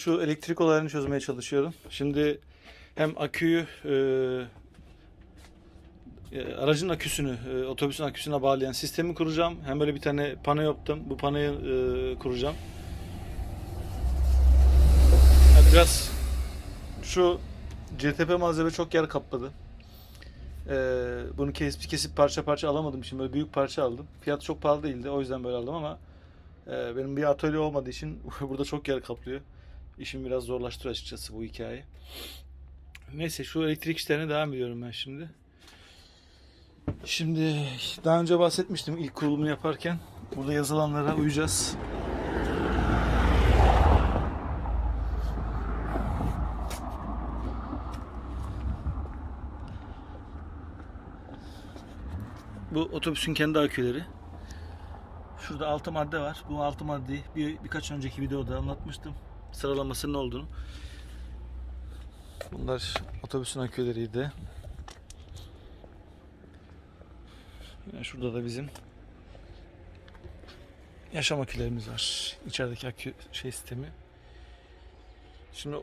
Şu elektrik olayını çözmeye çalışıyorum. Şimdi hem aküyü e, e, aracın aküsünü, e, otobüsün aküsüne bağlayan sistemi kuracağım. Hem böyle bir tane pano yaptım. Bu panoyu e, kuracağım. Yani biraz şu CTP malzeme çok yer kapladı. E, bunu kesip kesip parça parça alamadım. Şimdi böyle büyük parça aldım. Fiyat çok pahalı değildi. O yüzden böyle aldım ama e, benim bir atölye olmadığı için burada çok yer kaplıyor. İşimi biraz zorlaştırıyor açıkçası bu hikaye. Neyse şu elektrik işlerine devam ediyorum ben şimdi. Şimdi daha önce bahsetmiştim ilk kurulumunu yaparken. Burada yazılanlara uyacağız. Bu otobüsün kendi aküleri. Şurada altı madde var. Bu altı maddeyi bir, birkaç önceki videoda anlatmıştım. Sıralamasının olduğunu. Bunlar otobüsün aküleriydi. Yine şurada da bizim yaşam akülerimiz var. İçerideki akü şey sistemi. Şimdi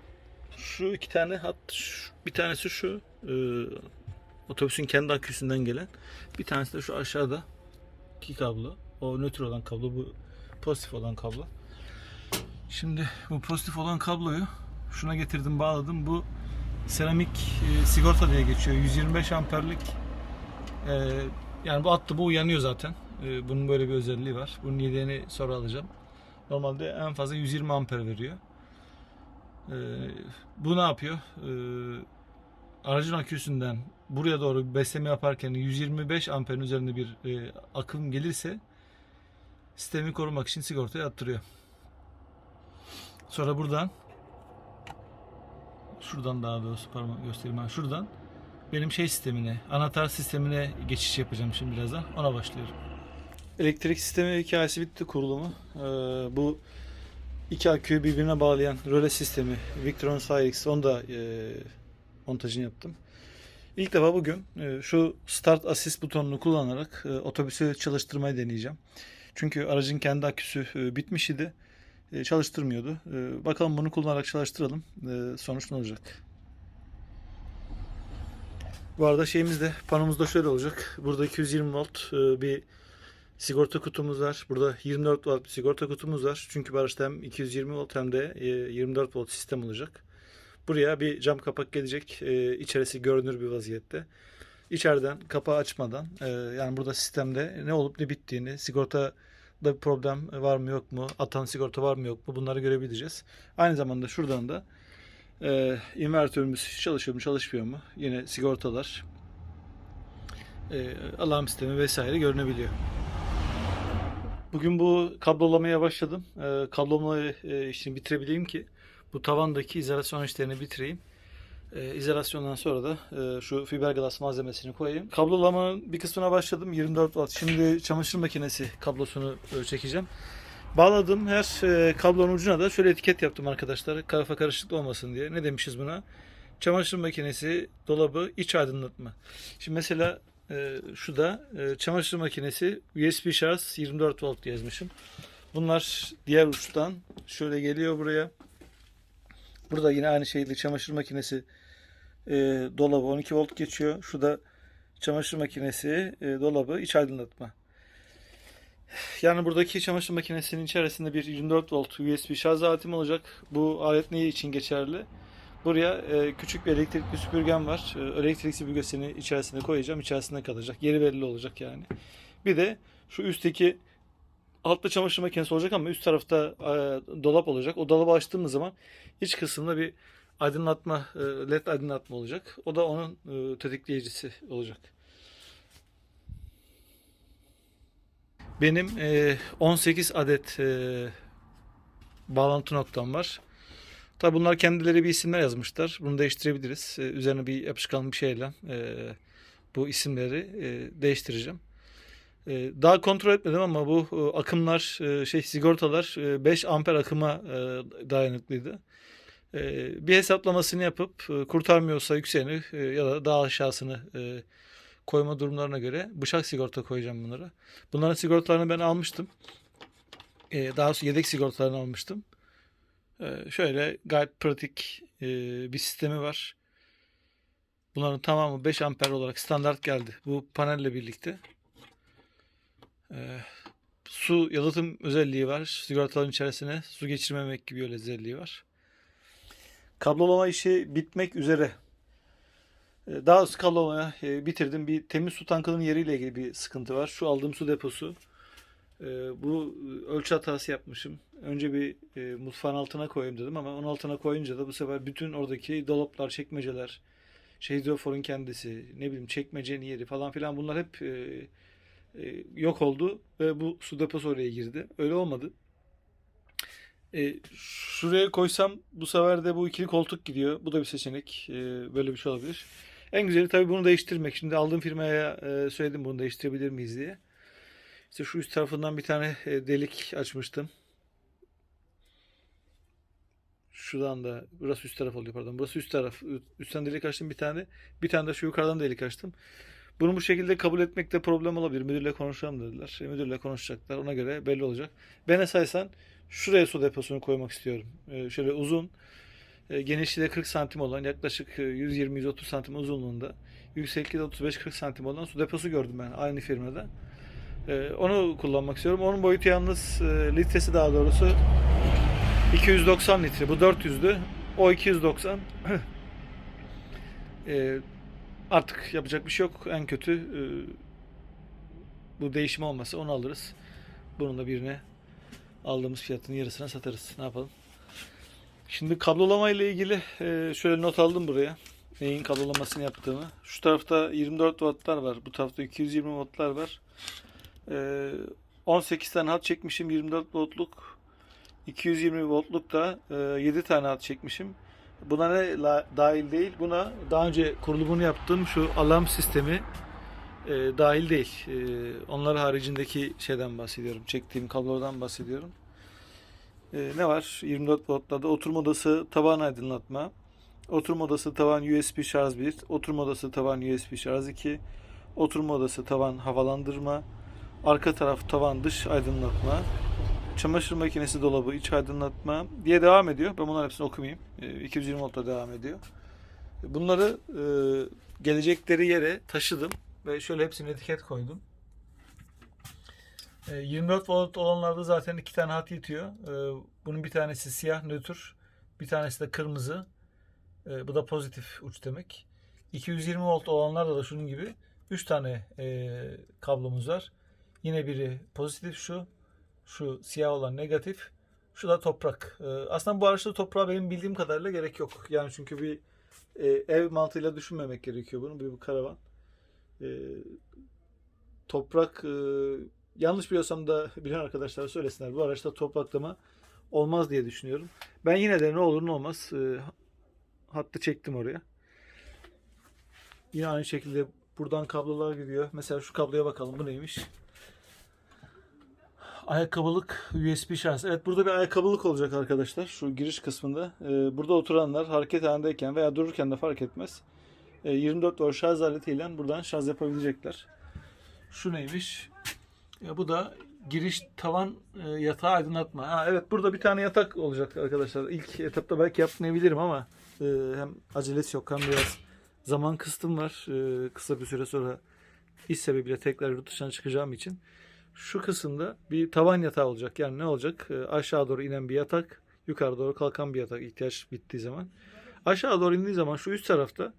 şu iki tane hat şu- bir tanesi şu e, otobüsün kendi aküsünden gelen bir tanesi de şu aşağıda iki kablo. O nötr olan kablo bu pozitif olan kablo. Şimdi bu pozitif olan kabloyu şuna getirdim bağladım. Bu seramik e, sigorta diye geçiyor. 125 amperlik e, yani bu attı bu uyanıyor zaten. E, bunun böyle bir özelliği var. Bunun yedeğini sonra alacağım. Normalde en fazla 120 amper veriyor. E, bu ne yapıyor? E, aracın aküsünden buraya doğru besleme yaparken 125 amperin üzerinde bir e, akım gelirse sistemi korumak için sigortaya attırıyor. Sonra buradan şuradan daha doğrusu parmak göstereyim şuradan benim şey sistemine, anahtar sistemine geçiş yapacağım şimdi birazdan. Ona başlıyorum. Elektrik sistemi hikayesi bitti kurulumu. Ee, bu iki aküyü birbirine bağlayan röle sistemi Victron Cyrix onu da e, montajını yaptım. İlk defa bugün e, şu Start Assist butonunu kullanarak e, otobüsü çalıştırmayı deneyeceğim. Çünkü aracın kendi aküsü e, bitmiş idi. E, çalıştırmıyordu. E, bakalım bunu kullanarak çalıştıralım. E, sonuç ne olacak? Bu arada şeyimiz de panomuz da şöyle olacak. Burada 220 volt bir sigorta kutumuz var. Burada 24 volt bir sigorta kutumuz var. Çünkü bu araçta hem 220 volt hem de e, 24 volt sistem olacak. Buraya bir cam kapak gelecek. E, içerisi görünür bir vaziyette. İçeriden kapağı açmadan yani burada sistemde ne olup ne bittiğini, sigorta da bir problem var mı yok mu, atan sigorta var mı yok mu bunları görebileceğiz. Aynı zamanda şuradan da e, invertörümüz çalışıyor mu çalışmıyor mu yine sigortalar, e, alarm sistemi vesaire görünebiliyor. Bugün bu kablolamaya başladım. E, kablolamayı e, işini bitirebileyim ki bu tavandaki izolasyon işlerini bitireyim. E, izolasyondan sonra da e, şu fiberglass malzemesini koyayım. Kablolamanın bir kısmına başladım. 24 watt. Şimdi çamaşır makinesi kablosunu e, çekeceğim. Bağladım. Her e, kablonun ucuna da şöyle etiket yaptım arkadaşlar. Kafa karışıklık olmasın diye. Ne demişiz buna? Çamaşır makinesi, dolabı, iç aydınlatma. Şimdi mesela e, şu da e, çamaşır makinesi USB şarj 24 volt yazmışım. Bunlar diğer uçtan şöyle geliyor buraya. Burada yine aynı şekilde çamaşır makinesi e, dolabı 12 volt geçiyor. Şu da çamaşır makinesi, e, dolabı, iç aydınlatma. Yani buradaki çamaşır makinesinin içerisinde bir 24 volt USB şarj aletim olacak. Bu alet ne için geçerli? Buraya e, küçük bir elektrikli süpürgem var. E, elektrik süpürgesini içerisine koyacağım. İçerisinde kalacak. Yeri belli olacak yani. Bir de şu üstteki altta çamaşır makinesi olacak ama üst tarafta e, dolap olacak. O dolabı açtığımız zaman iç kısımda bir aydınlatma, e, led aydınlatma olacak. O da onun e, tetikleyicisi olacak. Benim e, 18 adet e, bağlantı noktam var. Tabi bunlar kendileri bir isimler yazmışlar. Bunu değiştirebiliriz. E, üzerine bir yapışkan bir şeyle e, bu isimleri e, değiştireceğim. E, daha kontrol etmedim ama bu e, akımlar, e, şey sigortalar e, 5 amper akıma e, dayanıklıydı. E, bir hesaplamasını yapıp e, kurtarmıyorsa yükseğini e, ya da daha aşağısını e, koyma durumlarına göre bıçak sigorta koyacağım bunlara. Bunların sigortalarını ben almıştım. E, daha sonra yedek sigortalarını almıştım. E, şöyle gayet pratik e, bir sistemi var. Bunların tamamı 5 amper olarak standart geldi. Bu panelle birlikte. E, su yalıtım özelliği var. Sigortaların içerisine su geçirmemek gibi öyle özelliği var. Kablolama işi bitmek üzere. E, Daha az kablolamaya e, bitirdim. Bir temiz su tankının yeriyle ilgili bir sıkıntı var. Şu aldığım su deposu. E, Bu e, ölçü hatası yapmışım. Önce bir e, mutfağın altına koyayım dedim ama onun altına koyunca da bu sefer bütün oradaki dolaplar, çekmeceler, şey kendisi, ne bileyim çekmecenin yeri falan filan bunlar hep e, yok oldu ve bu su deposu oraya girdi. Öyle olmadı. E, şuraya koysam bu sefer de bu ikili koltuk gidiyor. Bu da bir seçenek. E, böyle bir şey olabilir. En güzeli tabii bunu değiştirmek. Şimdi aldığım firmaya e, söyledim bunu değiştirebilir miyiz diye. İşte şu üst tarafından bir tane e, delik açmıştım. Şuradan da burası üst taraf oluyor pardon. Burası üst taraf. Üstten delik açtım bir tane. Bir tane de şu yukarıdan delik açtım. Bunu bu şekilde kabul etmekte problem olabilir. Müdürle konuşalım dediler. E, müdürle konuşacaklar. Ona göre belli olacak. Ben esasen şuraya su deposunu koymak istiyorum. E, şöyle uzun, e, genişliği de 40 santim olan yaklaşık e, 120-130 santim uzunluğunda yüksekliği de 35-40 santim olan su deposu gördüm ben aynı firmada. E, onu kullanmak istiyorum. Onun boyutu yalnız e, litresi daha doğrusu 290 litre. Bu 400'dü. O 290. e, artık yapacak bir şey yok. En kötü e, bu değişim olmasa onu alırız. Bunun da birine aldığımız fiyatın yarısına satarız. Ne yapalım? Şimdi kablolama ile ilgili e, şöyle not aldım buraya. Neyin kablolamasını yaptığımı. Şu tarafta 24 wattlar var. Bu tarafta 220 wattlar var. E, 18 tane hat çekmişim 24 voltluk. 220 voltluk da e, 7 tane hat çekmişim. Buna ne dahil değil? Buna daha önce kurulumunu yaptığım şu alarm sistemi e, dahil değil. E, onlar haricindeki şeyden bahsediyorum. Çektiğim kablodan bahsediyorum. E, ne var? 24 voltlarda oturma odası tavan aydınlatma. Oturma odası tavan USB şarj 1. Oturma odası tavan USB şarj 2. Oturma odası tavan havalandırma. Arka taraf tavan dış aydınlatma. Çamaşır makinesi dolabı iç aydınlatma diye devam ediyor. Ben bunların hepsini okumayayım. E, 220 voltta devam ediyor. Bunları e, gelecekleri yere taşıdım ve şöyle hepsine etiket koydum. E, 24 volt olanlarda zaten iki tane hat yetiyor. E, bunun bir tanesi siyah nötr, bir tanesi de kırmızı. E, bu da pozitif uç demek. 220 volt olanlarda da şunun gibi 3 tane e, kablomuz var. Yine biri pozitif şu, şu siyah olan negatif, şu da toprak. E, aslında bu araçta toprağa benim bildiğim kadarıyla gerek yok. Yani çünkü bir e, ev mantığıyla düşünmemek gerekiyor bunu. Bir, bir karavan. E, toprak e, yanlış biliyorsam da bilen arkadaşlar söylesinler. Bu araçta topraklama olmaz diye düşünüyorum. Ben yine de ne olur ne olmaz e, hattı çektim oraya. Yine aynı şekilde buradan kablolar gidiyor. Mesela şu kabloya bakalım. Bu neymiş? Ayakkabılık USB şarj. Evet burada bir ayakkabılık olacak arkadaşlar. Şu giriş kısmında. Ee, burada oturanlar hareket halindeyken veya dururken de fark etmez. Ee, 24 volt şarj aletiyle buradan şarj yapabilecekler. Şu neymiş? Ya bu da giriş tavan e, yatağı aydınlatma. Ha, evet burada bir tane yatak olacak arkadaşlar. İlk etapta belki yapmayabilirim ama e, hem acelesi yok hem biraz zaman kısıtım var. Ee, kısa bir süre sonra iş sebebiyle tekrar yurt dışına çıkacağım için şu kısımda bir tavan yatağı olacak. Yani ne olacak? Ee, aşağı doğru inen bir yatak, yukarı doğru kalkan bir yatak ihtiyaç bittiği zaman. Aşağı doğru indiği zaman şu üst tarafta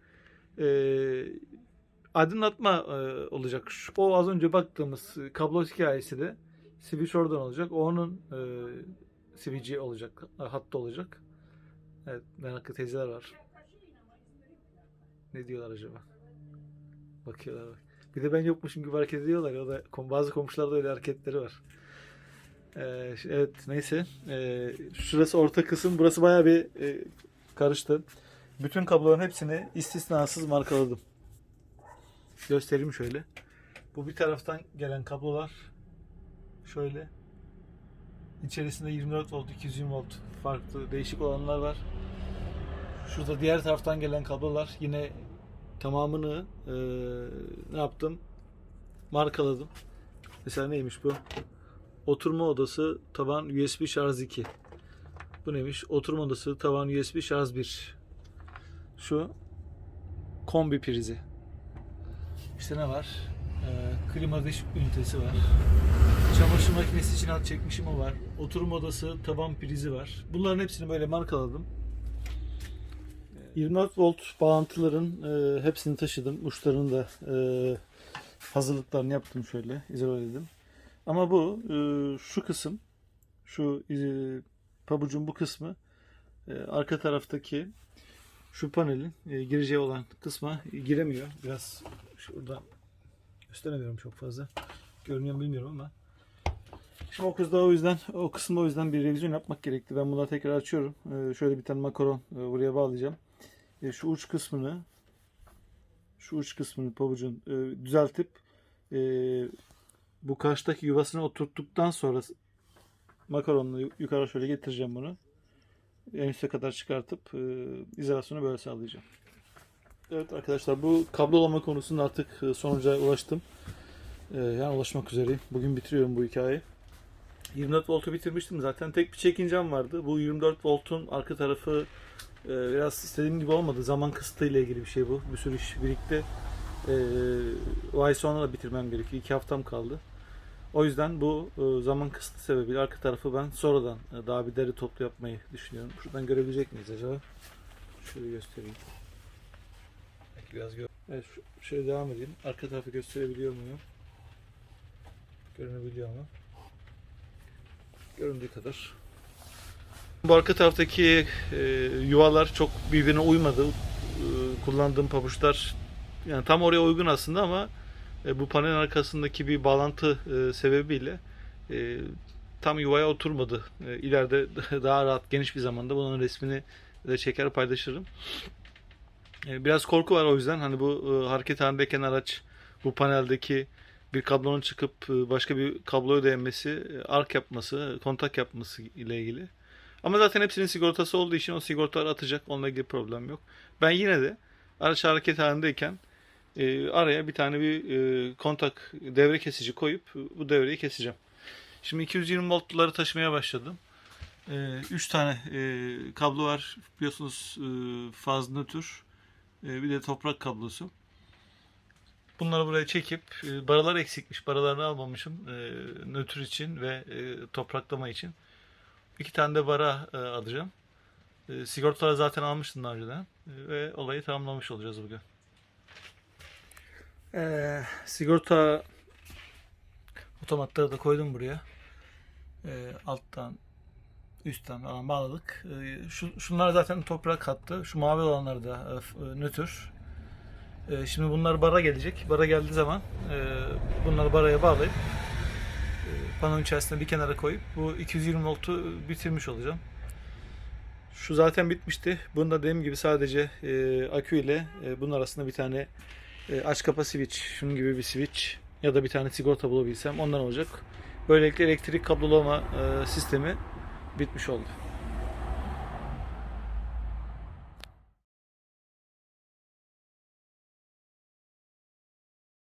e, aydınlatma e, olacak. Şu, o az önce baktığımız e, kablo hikayesi de switch oradan olacak. Onun e, switch'i olacak, e, hattı olacak. Evet, meraklı teyzeler var. Ne diyorlar acaba? Bakıyorlar bak. Bir de ben yokmuşum gibi hareket ediyorlar ya. Da bazı komşularda öyle hareketleri var. Ee, evet neyse. Ee, şurası orta kısım. Burası bayağı bir e, karıştı. Bütün kabloların hepsini istisnasız markaladım. Göstereyim şöyle. Bu bir taraftan gelen kablolar şöyle. İçerisinde 24 volt, 220 volt farklı değişik olanlar var. Şurada diğer taraftan gelen kablolar yine tamamını eee, ne yaptım? Markaladım. Mesela neymiş bu? Oturma odası taban USB şarj 2. Bu neymiş? Oturma odası taban USB şarj 1. Şu kombi prizi. İşte ne var? Ee, klima dış ünitesi var. Çamaşır makinesi için alt çekmişim o var. Oturma odası taban prizi var. Bunların hepsini böyle markaladım. 24 volt bağlantıların e, hepsini taşıdım. Uçlarını da e, hazırlıklarını yaptım şöyle. izoleledim. Ama bu e, şu kısım şu e, pabucun bu kısmı e, arka taraftaki şu panelin e, gireceği olan kısma giremiyor. Biraz şurada gösteremiyorum çok fazla. Görünüyor mu bilmiyorum ama. Şimdi o kızda o yüzden o kısımda o yüzden bir revizyon yapmak gerekti. Ben bunları tekrar açıyorum. E, şöyle bir tane makaron e, buraya bağlayacağım. E, şu uç kısmını şu uç kısmını pabucun e, düzeltip e, bu karşıdaki yuvasına oturttuktan sonra makaronla yu- yukarı şöyle getireceğim bunu. En üste kadar çıkartıp e, izolasyonu böyle sağlayacağım. Evet arkadaşlar bu kablolama konusunda artık e, sonuca ulaştım. E, yani ulaşmak üzereyim. Bugün bitiriyorum bu hikayeyi. 24 voltu bitirmiştim zaten. Tek bir çekincem vardı. Bu 24 voltun arka tarafı e, biraz istediğim gibi olmadı. Zaman kısıtıyla ilgili bir şey bu. Bir sürü iş birikti. E, o ay sonra da bitirmem gerekiyor. İki haftam kaldı. O yüzden bu e, zaman kısıtı sebebiyle arka tarafı ben sonradan e, daha bir deri toplu yapmayı düşünüyorum. Şuradan görebilecek miyiz acaba? Şöyle göstereyim. Belki biraz gör. Evet, şöyle devam edeyim. Arka tarafı gösterebiliyor muyum? Görünebiliyor mu? Göründüğü kadar. Bu arka taraftaki e, yuvalar çok birbirine uymadı. E, kullandığım pabuçlar yani tam oraya uygun aslında ama e, bu panel arkasındaki bir bağlantı e, sebebiyle e, tam yuvaya oturmadı. E, ileride daha rahat geniş bir zamanda bunun resmini de çeker paylaşırım. E, biraz korku var o yüzden hani bu e, hareket halindeyken araç bu paneldeki bir kablonun çıkıp e, başka bir kabloya değmesi, e, ark yapması, kontak yapması ile ilgili. Ama zaten hepsinin sigortası olduğu için o sigortalar atacak. Onunla ilgili problem yok. Ben yine de araç hareket halindeyken e, araya bir tane bir e, kontak devre kesici koyup bu devreyi keseceğim. Şimdi 220 voltları taşımaya başladım. 3 tane e, kablo var. Biliyorsunuz e, faz nötr. E, bir de toprak kablosu. Bunları buraya çekip e, baralar eksikmiş. Baralarını almamışım e, nötr için ve e, topraklama için. İki tane de bara e, alacağım. E, sigortaları zaten almıştım daha önceden. E, ve olayı tamamlamış olacağız bugün. E, sigorta otomatları da koydum buraya. E, alttan üstten falan bağladık. E, şu, şunlar zaten toprak hattı. Şu mavi olanlar da e, e, nötr. E, şimdi bunlar bara gelecek. Bara geldiği zaman e, bunları baraya bağlayıp e, panon içerisinde bir kenara koyup bu 220 voltu bitirmiş olacağım. Şu zaten bitmişti. Bunda dediğim gibi sadece e, akü ile e, bunun arasında bir tane e, aç kapa switch, şunun gibi bir switch ya da bir tane sigorta bulabilsem ondan olacak. Böylelikle elektrik kablolama e, sistemi bitmiş oldu.